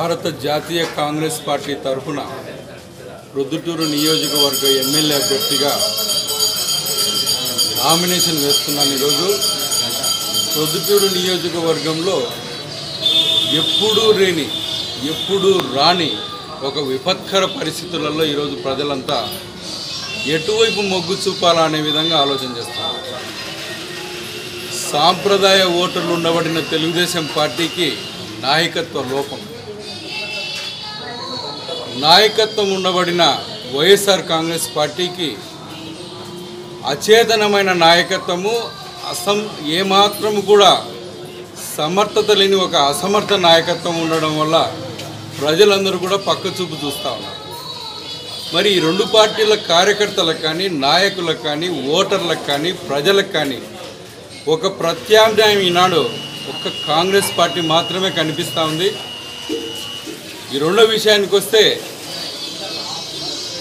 భారత జాతీయ కాంగ్రెస్ పార్టీ తరఫున ప్రొద్దుటూరు నియోజకవర్గ ఎమ్మెల్యే అభ్యర్థిగా నామినేషన్ వేస్తున్నాను ఈరోజు. ప్రొద్దుటూరు నియోజకవర్గంలో ఎప్పుడూ రేని ఎప్పుడూ రాని ఒక విపత్కర పరిస్థితులలో ఈరోజు ప్రజలంతా ఎటువైపు మొగ్గు చూపాలా అనే విధంగా ఆలోచన చేస్తున్నారు. సాంప్రదాయ ఓటర్లు ఉండబడిన తెలుగుదేశం పార్టీకి నాయకత్వ లోపం. నాయకత్వం ఉండబడిన వైఎస్ఆర్ కాంగ్రెస్ పార్టీకి అచేతనమైన నాయకత్వము అసం ఏమాత్రము కూడా సమర్థత లేని ఒక అసమర్థ నాయకత్వం ఉండడం వల్ల ప్రజలందరూ కూడా పక్క చూపు చూస్తూ ఉన్నారు. మరి ఈ రెండు పార్టీల కార్యకర్తలకు కానీ నాయకులకు కానీ ఓటర్లకు కానీ ప్రజలకు కానీ ఒక ప్రత్యామ్నాయం ఈనాడు ఒక్క కాంగ్రెస్ పార్టీ మాత్రమే కనిపిస్తూ ఉంది. ఈ రెండో విషయానికి వస్తే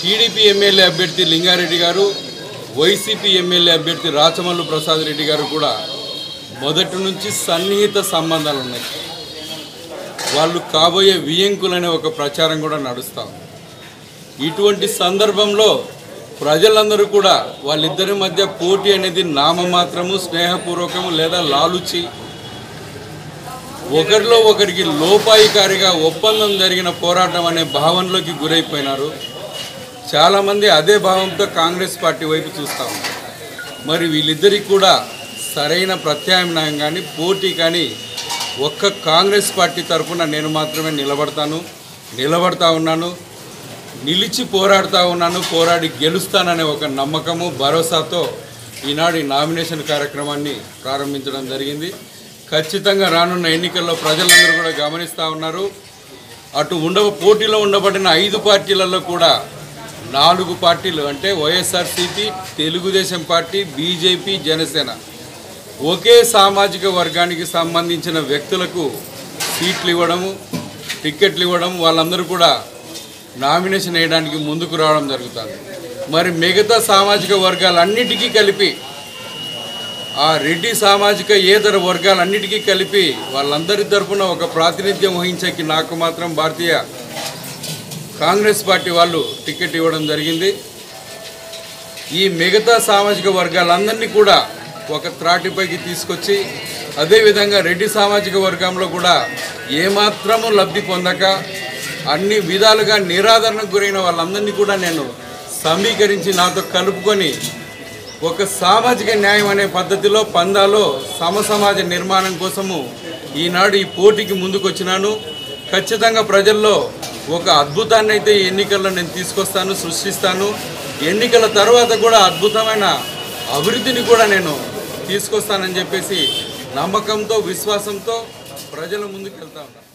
టీడీపీ ఎమ్మెల్యే అభ్యర్థి లింగారెడ్డి గారు వైసీపీ ఎమ్మెల్యే అభ్యర్థి రాచమల్లు ప్రసాద్ రెడ్డి గారు కూడా మొదటి నుంచి సన్నిహిత సంబంధాలు ఉన్నాయి. వాళ్ళు కాబోయే వియంకులనే ఒక ప్రచారం కూడా నడుస్తాం ఇటువంటి సందర్భంలో ప్రజలందరూ కూడా వాళ్ళిద్దరి మధ్య పోటీ అనేది నామమాత్రము స్నేహపూర్వకము లేదా లాలుచి ఒకరిలో ఒకరికి లోపాయికారిగా ఒప్పందం జరిగిన పోరాటం అనే భావనలోకి గురైపోయినారు. చాలామంది అదే భావంతో కాంగ్రెస్ పార్టీ వైపు చూస్తూ ఉన్నారు. మరి వీళ్ళిద్దరికి కూడా సరైన ప్రత్యామ్నాయం కానీ పోటీ కానీ ఒక్క కాంగ్రెస్ పార్టీ తరఫున నేను మాత్రమే నిలబడతాను నిలబడతా ఉన్నాను నిలిచి పోరాడుతూ ఉన్నాను పోరాడి గెలుస్తాననే ఒక నమ్మకము భరోసాతో ఈనాడు నామినేషన్ కార్యక్రమాన్ని ప్రారంభించడం జరిగింది. ఖచ్చితంగా రానున్న ఎన్నికల్లో ప్రజలందరూ కూడా గమనిస్తూ ఉన్నారు. అటు ఉండ పోటీలో ఉండబడిన ఐదు పార్టీలలో కూడా నాలుగు పార్టీలు అంటే YSRCP Telugu Desam party BJP Janasena ఒకే సామాజిక వర్గానికి సంబంధించిన వ్యక్తులకు సీట్లు ఇవ్వడము టిక్కెట్లు ఇవ్వడం వాళ్ళందరూ కూడా నామినేషన్ వేయడానికి ముందుకు రావడం జరుగుతుంది. మరి మిగతా సామాజిక వర్గాలన్నిటికీ కలిపి ఆ రెడ్డి సామాజిక ఏతర వర్గాలన్నిటికీ కలిపి వాళ్ళందరి తరఫున ఒక ప్రాతినిధ్యం వహించేకి నాకు మాత్రం భారతీయ కాంగ్రెస్ పార్టీ వాళ్ళు టికెట్ ఇవ్వడం జరిగింది. ఈ మిగతా సామాజిక వర్గాలందరినీ కూడా ఒక త్రాటిపైకి తీసుకొచ్చి అదేవిధంగా రెడ్డి సామాజిక వర్గంలో కూడా ఏమాత్రము లబ్ధి పొందక అన్ని విధాలుగా నిరాదరణకు గురైన వాళ్ళందరినీ కూడా నేను సమీకరించి నాతో కలుపుకొని ఒక సామాజిక న్యాయం అనే పద్ధతిలో పందాలో సమసమాజ నిర్మాణం కోసము ఈనాడు ఈ పోటీకి ముందుకొచ్చినాను. ఖచ్చితంగా ప్రజల్లో ఒక అద్భుతాన్ని అయితే ఎన్నికల్లో నేను తీసుకొస్తాను సృష్టిస్తాను. ఎన్నికల తర్వాత కూడా అద్భుతమైన అభివృద్ధిని కూడా నేను తీసుకొస్తానని చెప్పేసి నమ్మకంతో విశ్వాసంతో ప్రజల ముందుకు వెళ్తా ఉన్నాను